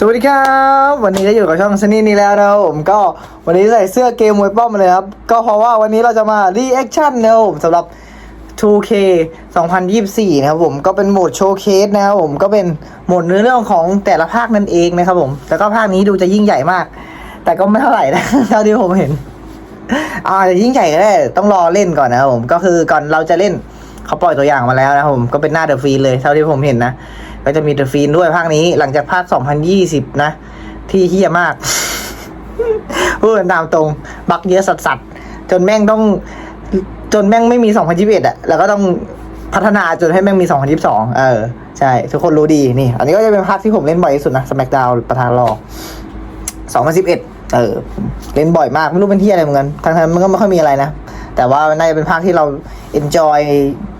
สวัสดีครับ วันนี้ก็อยู่กับช่องชนีนี้แล้วนะผมก็วันนี้ใส่เสื้อเกมมวยป้อมมาเลยครับ ก็เพราะว่าวันนี้เราจะมารีแอคชั่นนะผมสำหรับ 2K 2024 นะครับผมก็เป็นโหมดโชว์เคสนะครับผมก็เป็นโหมดเนื้อเรื่องของแต่ละภาคนั่นเองนะครับผมแล้วก็ภาคนี้ดูจะยิ่งใหญ่มาก แต่ก็ไม่เท่าไหร่นะเท่าที่ผมเห็นอาจจะยิ่งใหญ่ก็ได้ต้องรอเล่นก่อนนะครับผมก็คือก่อนเราจะเล่นเขาปล่อยตัวอย่างมาแล้วนะครับผมก็เป็นหน้าเดอะฟีนเลยเท่าที่ผมเห็นนะ ก็จะมีเดอะฟีนด้วยภาคนี้ หลังจากภาค 2020 นะ ที่เฮี้ยมากพูดตามตรง บักเยอะสัสๆจนแม่งต้อง จนแม่งไม่มี 2021 อะ แล้วก็ต้องพัฒนาจนให้แม่งมี 2022 เออ ใช่ ทุกคนรู้ดีนี่ อันนี้ก็จะเป็นภาคที่ผมเล่นบ่อยที่สุดนะ SmackDown ประธานรอ2011 เออ เล่นบ่อยมาก ไม่รู้เป็นที่อะไรเหมือนกันทางนั้นมันก็ไม่ค่อยมีอะไรนะ แต่ว่าน่าจะเป็นภาคที่เรา enjoy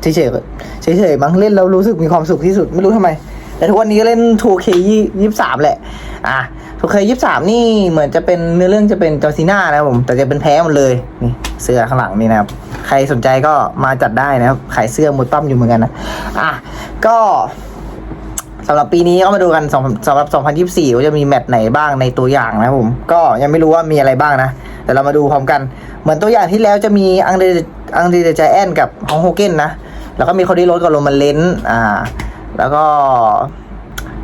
เฉยๆ เฉยๆมั้งเล่นแล้วรู้สึกมีความสุขที่สุดไม่รู้ทำไม แต่ทุกวันนี้ก็เล่น 2K 23แหละ อะ 2K 23นี่เหมือนจะเป็นเนื้อเรื่องจะเป็นจอซีน่านะครับผม แต่จะเป็นแพ้หมดเลยนี่เสื้อข้างหลังนี่นะครับ ใครสนใจก็มาจัดได้นะครับขายเสื้อมวยปั้มอยู่เหมือนกันนะอะก็สำหรับปีนี้ก็มาดูกันสำหรับ 2024 ว่าจะมีแมตช์ไหนบ้างในตัวอย่างนะผม ก็ยังไม่รู้ว่ามีอะไรบ้างนะ แต่เรามาดูพร้อมกัน เหมือนตัวอย่างที่แล้วจะมีอังเดอังเดเจแอนกับฮองโฮเกนนะ แล้วก็มีคอดี้โรสกับโรมันเลนส์อ่า แล้วก็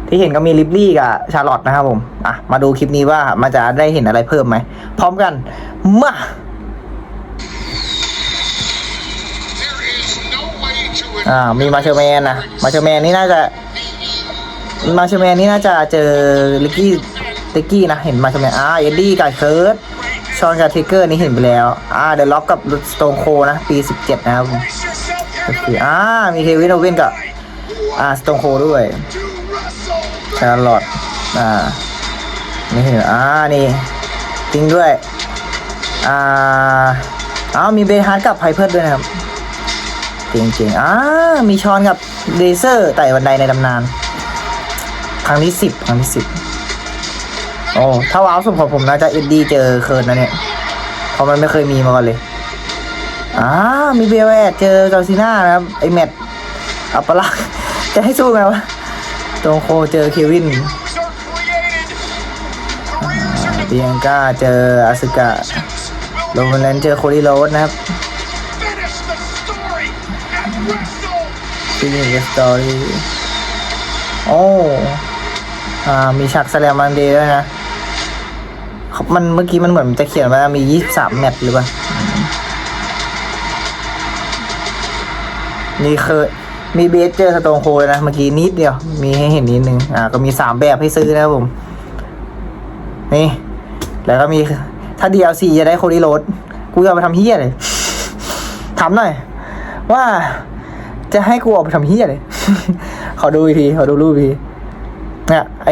ที่เห็นก็มีลิบลี่กับชาร์ลอตนะครับผมอะมาดูคลิปนี้ว่ามันจะได้เห็นอะไรเพิ่มไหม พร้อมกัน มาอ่ามีมาเชอร์แมนนะมาเชอร์แมนนี่น่าจะมาเชอร์แมนนี่น่าจะเจอลิกกี้ลิกกี้นะเห็นมาเชอร์แมนอ่าเอ็ดดี้กับเคิร์ดชอนกับเทเกอร์นี่เห็นไปแล้ว อ่าเดอะล็อกกับสโตนโคนะ ปี 17 นะครับผม โอเคอ่ามีเควินโอเวนกับอ่าสโตนโคด้วยชาร์ลอตอ่านี่เห็นอ่านี่จริงด้วยอ่าอ้าวมีเบนฮาร์ดกับไพเพิร์ดด้วยนะครับจริงๆอ่ามีชอนกับเลเซอร์ไต่บันไดในตำนาน ครั้งที่สิบครั้งที่สิบโอ้ถ้าว้าวสุดของผมน่าจะเอ็ดดี้เจอเคิร์นนะเนี่ยเพราะมันไม่เคยมีมาก่อนเลย อ่ามีเบลแอดเจอจอซีน่านะครับ ไอแมตอัปลักษ์จะให้สู้ไหมวะตรงโคเจอเควินเบียงก้าเจออาซึกะโรมันแลนเจอโคดี้โรสนะครับฟิลิปสตอรี่โอ้อ่ามีฉากแสลมันเดย์ด้วยนะ มันเมื่อกี้มันเหมือนจะเขียนว่ามี 23 แมตช์หรือเปล่า นี่เคยมีเบสเจอสโตนโคเลยนะ เมื่อกี้นิดเดียว มีให้เห็นนิดนึง อ่า ก็มีสามแบบให้ซื้อนะครับผม นี่ แล้วก็มี ถ้า DLC จะได้โคดีโรดกูจะเอาไปทำเฮียเลยถามหน่อย ว่าจะให้กูเอาไปทำเฮียเลย ขอดูอีกทีขอดูรูปอีกทีเนี่ยไอ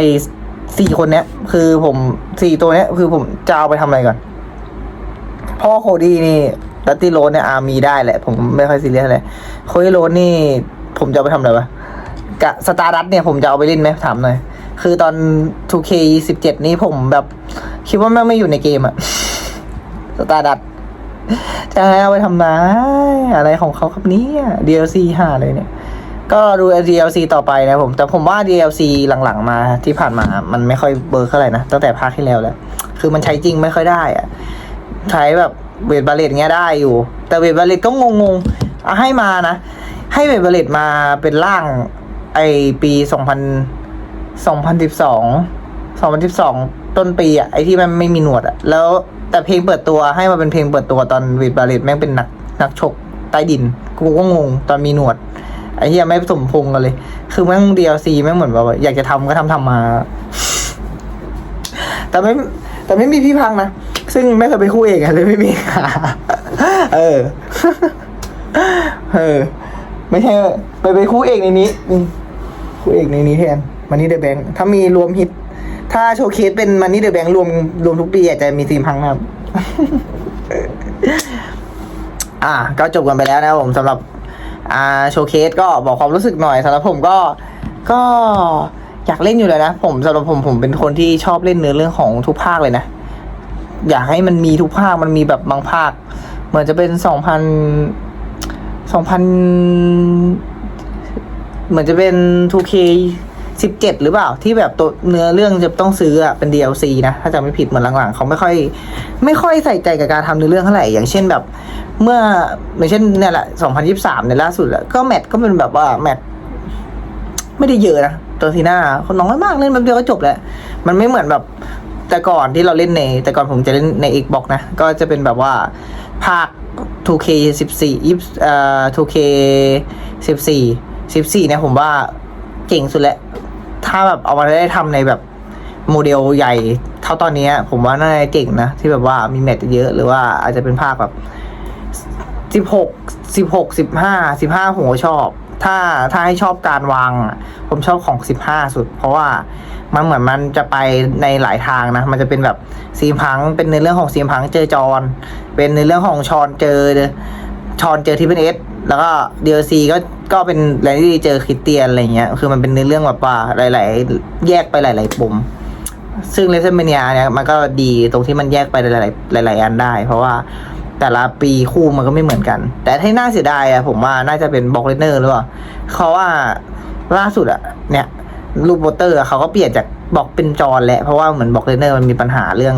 สี่คนเนี้ย คือผมสี่ตัวเนี้ย คือผมจะเอาไปทำอะไรก่อน พ่อโคดีนี่ ดัตตี้โรสเนี่ยอามีได้แหละ ผมไม่ค่อยซีเรียสเลยโคดี้โรสนี่ผมจะเอาไปทำอะไรวะกะสตาร์ดัตเนี่ยผมจะเอาไปเล่นไหมถามหน่อย คือตอน 2K 17 นี่ผมแบบคิดว่าแม่งไม่อยู่ในเกมอะสตาร์ดัตจะให้เอาไปทำไมอะไรของเขาครับเนี่ย DLC หาเลยเนี่ย ก็ดู DLC ต่อไปนะผม แต่ผมว่า DLC หลังๆมาที่ผ่านมามันไม่ค่อยเบิร์กเท่าไหร่นะ ตั้งแต่ภาคที่แล้วแล้ว คือมันใช้จริงไม่ค่อยได้อะใช้แบบเวทบาเลตเงี้ยได้อยู่ แต่เวทบาเลตก็งงๆเอาให้มานะ ให้เวทบาเลตมาเป็นร่าง ไอปีสองพันสองพันสิบสองสองพันสิบสองต้นปีอะไอที่มันไม่มีหนวดอะแล้วแต่เพลงเปิดตัวให้มาเป็นเพลงเปิดตัวตอนเวทบาเลตแม่งเป็นนักนักชกใต้ดิน กูก็งงตอนมีหนวดไอ้เหี้ยไม่สมพงกันเลย คือแม่ง DLC แม่งเหมือนแบบอยากจะทำก็ทำทำมา แต่ไม่แต่ไม่มีพี่พังนะ ซึ่งไม่เคยเป็นคู่เอกอะเลยไม่มีเออ เออ ไม่ใช่ไปเป็นคู่เอกในนี้คู่เอกในนี้แทนมันนี่เดอะแบงค์ถ้ามีรวมฮิต ถ้าโชว์เคสเป็นมันนี่เดอะแบงค์รวมรวมทุกปีอาจจะมีทีมพังนะครับ อ่าก็จบกันไปแล้วนะผมสำหรับ อ่าโชว์เคสก็บอกความรู้สึกหน่อยสำหรับผมก็ก็อยากเล่นอยู่เลยนะ ผมสำหรับผมผมเป็นคนที่ชอบเล่นเนื้อเรื่องของทุกภาคเลยนะ อยากให้มันมีทุกภาคมันมีแบบบางภาค เหมือนจะเป็นสองพันสองพันเหมือนจะเป็น 2K สิบเจ็ดหรือเปล่า ที่แบบตัวเนื้อเรื่องจะต้องซื้ออะเป็น DLC นะ ถ้าจำไม่ผิดเหมือนหลังๆ เขาไม่ค่อย ไม่ค่อยใส่ใจกับการทำเนื้อเรื่องเท่าไหร่ อย่างเช่นแบบ เมื่ออย่างเช่นเนี่ยแหละ 2023ในล่าสุดอะก็แมตก็เป็นแบบว่าแมตไม่ได้เยอะนะตัวทีน้าคนน้อยมากเล่นแป๊บเดียวก็จบแล้ว มันไม่เหมือนแบบ แต่ก่อนที่เราเล่นใน แต่ก่อนผมจะเล่นใน Xbox นะ ก็จะเป็นแบบว่าภาค 2K 14ยี่เอ่อ 2K 14 14เนี่ยผมว่าเก่งสุดแล้ว ถ้าแบบเอามาได้ทำในแบบโมเดลใหญ่เท่าตอนนี้ผมว่าน่าจะเก่งนะ ที่แบบว่ามีแมตช์เยอะหรือว่าอาจจะเป็นภาคแบบสิบหกสิบหกสิบห้าสิบห้าผมชอบ ถ้าถ้าให้ชอบการวาง ผมชอบของสิบห้าสุด เพราะว่า มันเหมือนมันจะไปในหลายทางนะ มันจะเป็นแบบซีมพัง เป็นในเรื่องของซีมพังเจอจอนเป็นในเรื่องของชอนเจอชอนเจอที่เป็นเอสแล้วก็ DLC ก็ก็เป็นแรนดี้เจอคริสเตียนอะไรเงี้ย คือมันเป็นในเรื่องแบบว่าหลาย ๆ แยกไปหลาย ๆ ปมซึ่งเลเซนเมเนียเนี่ยมันก็ดีตรงที่มันแยกไปหลาย ๆ หลาย ๆ อันได้ เพราะว่าแต่ละปีคู่มันก็ไม่เหมือนกัน แต่ที่น่าเสียดายอะผมว่าน่าจะเป็นบ็อกเลนเนอร์หรือเปล่าเพราะว่าล่าสุดอะเนี่ย รูปโบเตอร์เขาก็เปลี่ยนจากบอกเป็นจอแหละเพราะว่าเหมือนบอกเลเนอร์มันมีปัญหาเรื่อง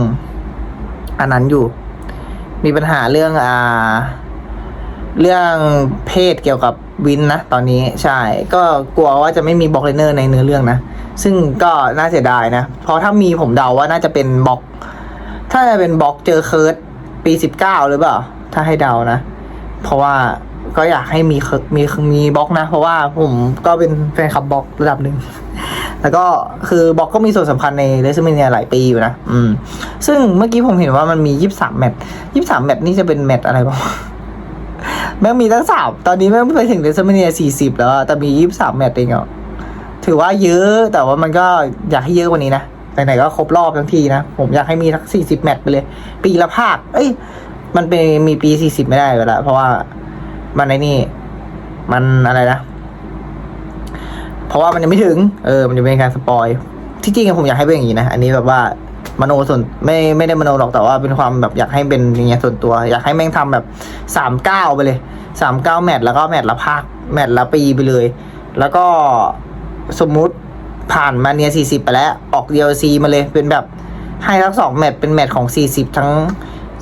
อันนั้นอยู่ มีปัญหาเรื่องอ่า เรื่องเพศเกี่ยวกับวินนะตอนนี้ใช่ ก็กลัวว่าจะไม่มีบอกเลเนอร์ในเนื้อเรื่องนะซึ่งก็น่าเสียดายนะ เพราะถ้ามีผมเดาว่าน่าจะเป็นบอก ถ้าจะเป็นบอกเจอเคิร์ดปีสิบเก้าหรือเปล่า ถ้าให้เดานะ เพราะว่าก็อยากให้มีเคิร์ดมีมีบล็อกนะ เพราะว่าผมก็เป็นแฟนคลับบล็อกระดับหนึ่ง แล้วก็คือบล็อกก็มีส่วนสำคัญในเรซเมเนียหลายปีอยู่นะ อืม ซึ่งเมื่อกี้ผมเห็นว่ามันมียี่สิบสามแมตช์ยี่สิบสามแมตช์นี่จะเป็นแมตช์อะไรบ้างแม่งมีตั้งสามตอนนี้แม่งไปถึงเดซเมเนียสี่สิบแล้ว แต่มียี่สิบสามแมตช์เองอะถือว่าเยอะแต่ว่ามันก็อยากให้เยอะกว่านี้นะไหนๆก็ครบรอบทั้งทีนะ ผมอยากให้มีสักสี่สิบแมตช์ไปเลย ปีละภาค เอ้ย มันเป็นมีปีสี่สิบไม่ได้ไปแล้วเพราะว่ามันในนี่ มันอะไรนะ เพราะว่ามันยังไม่ถึง เออ มันจะเป็นการสปอย ที่จริงอะผมอยากให้เป็นอย่างนี้นะ อันนี้แบบว่ามโนส่วนไม่ไม่ได้มโนหรอกแต่ว่าเป็นความแบบอยากให้เป็นอย่างเงี้ยส่วนตัว อยากให้แม่งทำแบบสามเก้าไปเลยสามเก้าแมตช์แล้วก็แมตช์ละภาคแมตช์ละปีไปเลย แล้วก็สมมุติผ่านมาเนียสี่สิบไปแล้ว ออก DLC มาเลยเป็นแบบให้ทั้งสองแมตช์เป็นแมตช์ของสี่สิบทั้ง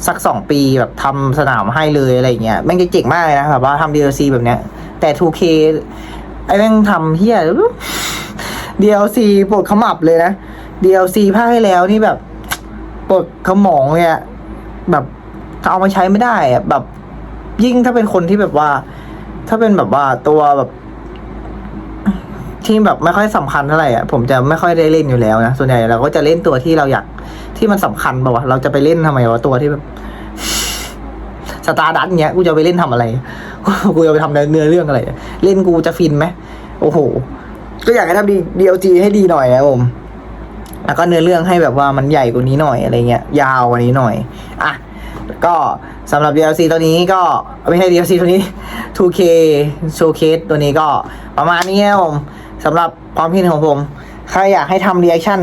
สักสองปีแบบทำสนามให้เลยอะไรเงี้ยแม่งจะเจ๋งมากเลยนะแบบว่าทำ DLC แบบเนี้ยแต่ 2K ไอ้แม่งทำเฮีย DLC ปวดขมับเลยนะ DLC ภาคที่แล้วนี่แบบปวดขมองเลยอะแบบเอามาใช้ไม่ได้อะแบบ ยิ่งถ้าเป็นคนที่แบบว่า ถ้าเป็นแบบว่าตัวแบบ ที่แบบไม่ค่อยสำคัญเท่าไหร่อะผมจะไม่ค่อยได้เล่นอยู่แล้วนะส่วนใหญ่เราก็จะเล่นตัวที่เราอยากที่มันสำคัญแบบว่าเราจะไปเล่นทำไมวะตัวที่แบบสตาร์ดัตเงี้ยกูจะไปเล่นทำอะไร กูจะไปทำเนื้อเรื่องอะไร เล่นกูจะฟินไหมโอ้โห ก็อยากให้ทำดี DLC ให้ดีหน่อยนะผมแล้วก็เนื้อเรื่องให้แบบว่ามันใหญ่กว่านี้หน่อยอะไรเงี้ย ยาวกว่านี้หน่อย อะ ก็สำหรับ DLC ตัวนี้ก็ไม่ใช่ DLC ตัวนี้ 2K Showcase ตัวนี้ก็ประมาณนี้ครับผมสำหรับความคิดของผม ใครอยากให้ทำ reaction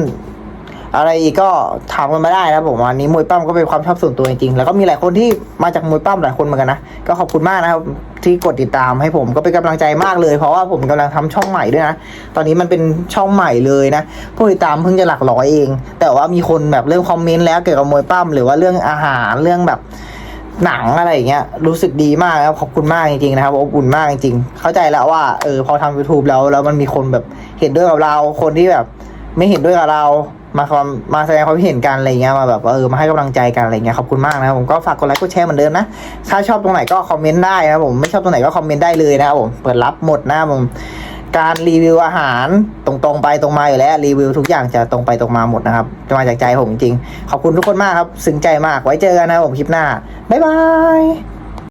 อะไรอีกก็ถามกันมาได้นะผมวันนี้มวยปั้มก็เป็นความชอบส่วนตัวจริงๆ แล้วก็มีหลายคนที่มาจากมวยปั้มหลายคนเหมือนกันนะ ก็ขอบคุณมากนะครับ ที่กดติดตามให้ผมก็เป็นกำลังใจมากเลย เพราะว่าผมกำลังทำช่องใหม่ด้วยนะ ตอนนี้มันเป็นช่องใหม่เลยนะ ผู้ติดตามเพิ่งจะหลักร้อยเอง แต่ว่ามีคนแบบเริ่มคอมเมนต์แล้วเกี่ยวกับมวยปั้มหรือว่าเรื่องอาหารเรื่องแบบหนังอะไรอย่างเงี้ยรู้สึกดีมากครับขอบคุณมากจริงๆนะครับอบอุ่นมากจริงๆเข้าใจแล้วว่าเออพอทำ YouTube แล้วแล้วมันมีคนแบบเห็นด้วยกับเราคนที่แบบ ไม่เห็นด้วยกับเรา มาความมาแสดงความเห็นกันอะไรเงี้ยมาแบบเออมาให้กำลังใจกันอะไรเงี้ยขอบคุณมากนะครับผมก็ฝากกดไลค์กดแชร์เหมือนเดิมนะถ้าชอบตรงไหนก็คอมเมนต์ได้นะผมไม่ชอบตรงไหนก็คอมเมนต์ได้เลยนะครับผมเปิดรับหมดนะผมการรีวิวอาหารตรงๆไปตรงมาอยู่แล้วรีวิวทุกอย่างจะตรงไปตรงมาหมดนะครับจะมาจากใจผมจริงๆขอบคุณทุกคนมากครับ ซึ้งใจมากไว้เจอกันนะครับผมคลิปหน้าบ๊ายบาย